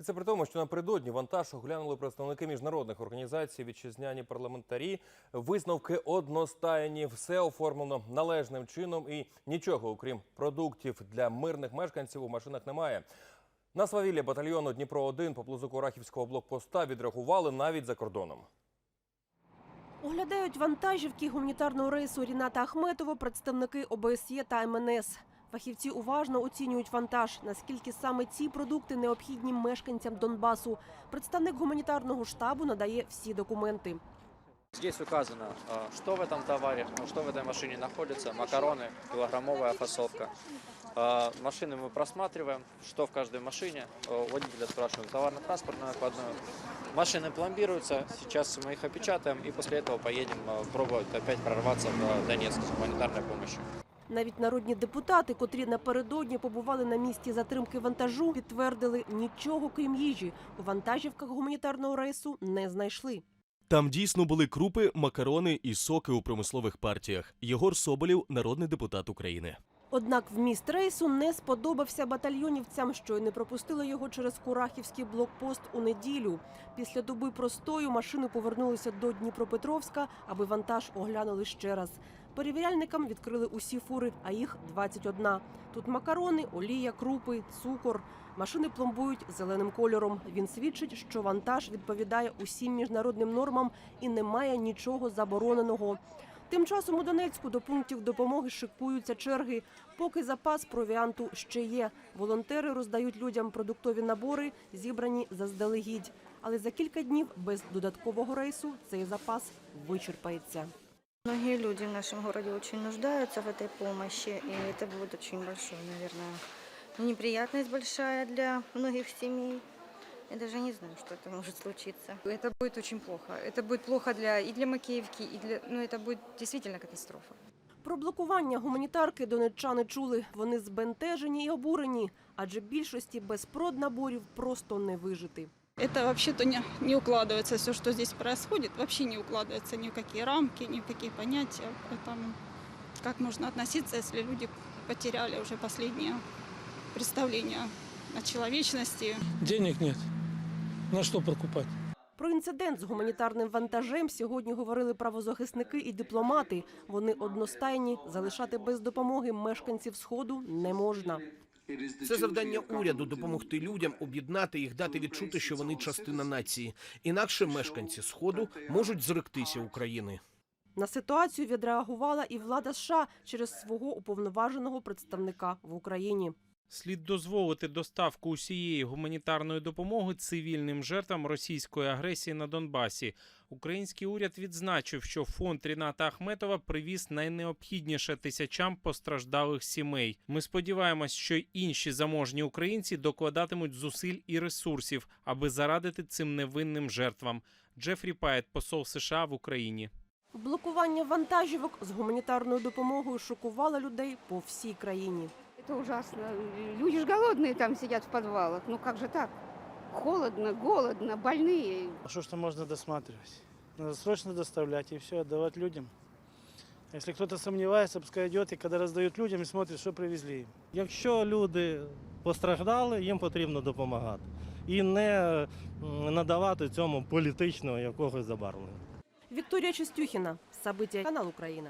І це при тому, що напередодні вантаж оглянули представники міжнародних організацій, вітчизняні парламентарі. Висновки одностайні, все оформлено належним чином, і нічого, окрім продуктів для мирних мешканців, у машинах немає. На свавілля батальйону Дніпро 1 поблизу Курахівського блокпоста відреагували навіть за кордоном. Оглядають вантажівки гуманітарного рейсу Ріната Ахметова представники ОБСЄ та МНС. Фахівці уважно оцінюють вантаж, наскільки саме ці продукти необхідні мешканцям Донбасу. Представник гуманітарного штабу надає всі документи. Здесь указано, а, что в этом товаре, ну, что в этой машине находится, макароны, килограммовая фасовка. А, Машины мы просматриваем, что в каждой машине. А, у Водителя спрашиваем товарно-транспортную накладную. Машины пломбируются, сейчас мы их опечатаем и после этого поедем а, пробовать опять прорваться в Донецк с гуманитарной помощью. Навіть народні депутати, котрі напередодні побували на місці затримки вантажу, підтвердили нічого крім їжі у вантажівках гуманітарного рейсу не знайшли. Там дійсно були крупи, макарони і соки у промислових партіях. Єгор Соболєв, народний депутат України. Однак вміст рейсу не сподобався батальйонівцям, що й не пропустили його через Курахівський блокпост у неділю. Після доби простою машини повернулися до Дніпропетровська, аби вантаж оглянули ще раз. Перевіряльникам відкрили усі фури, а їх 21. Тут макарони, олія, крупи, цукор. Машини пломбують зеленим кольором. Він свідчить, що вантаж відповідає усім міжнародним нормам і не має нічого забороненого. Тим часом у Донецьку до пунктів допомоги шикуються черги. Поки запас провіанту ще є. Волонтери роздають людям продуктові набори, зібрані заздалегідь. Але за кілька днів без додаткового рейсу цей запас вичерпається. Многие люди в нашем городе очень нуждаются в этой помощи, и это будет очень большой, наверное, неприятность большая для многих семей. Я даже не знаю, что это может случиться. Это будет очень плохо. Это будет плохо для, и для Макеевки, и для... Ну, это будет действительно катастрофа. Про блокування гуманітарки донеччани чули. Вони збентежені і обурені, адже більшості без проднаборів просто не вижити. Это вообще-то не, не укладывается, все, что здесь происходит, вообще не укладывается ни в какие рамки, ни в какие понятия. Поэтому как можно относиться, если люди потеряли уже последнее представление о человечности, Денег нет. На что покупать? Про інцидент з гуманітарним вантажем сьогодні говорили правозахисники і дипломати. Вони одностайні залишати без допомоги мешканців сходу не можна. Це завдання уряду допомогти людям, об'єднати їх, дати відчути, що вони частина нації. Інакше мешканці сходу можуть зректися України. На ситуацію відреагувала і влада США через свого уповноваженого представника в Україні. Слід дозволити доставку усієї гуманітарної допомоги цивільним жертвам російської агресії на Донбасі. Український уряд відзначив, що фонд Ріната Ахметова привіз найнеобхідніше тисячам постраждалих сімей. Ми сподіваємось, що й інші заможні українці докладатимуть зусиль і ресурсів, аби зарадити цим невинним жертвам. Джефрі Пайт, посол США в Україні. Блокування вантажівок з гуманітарною допомогою шокувало людей по всій країні. Это ужасно. Люди ж голодные там сидят в подвалах. Ну как же так? Холодно, голодно, больные. А что ж там можно досматривать? Надо срочно доставлять и все отдавать людям. А Если кто-то сомневается, пускай идет и когда раздают людям и смотрит, что привезли им. Якщо люди постраждали, їм потрібно допомагати і не м, надавати цьому політичного якогось забарвлення. Вікторія Чистюхіна, Сабиття, канал Україна.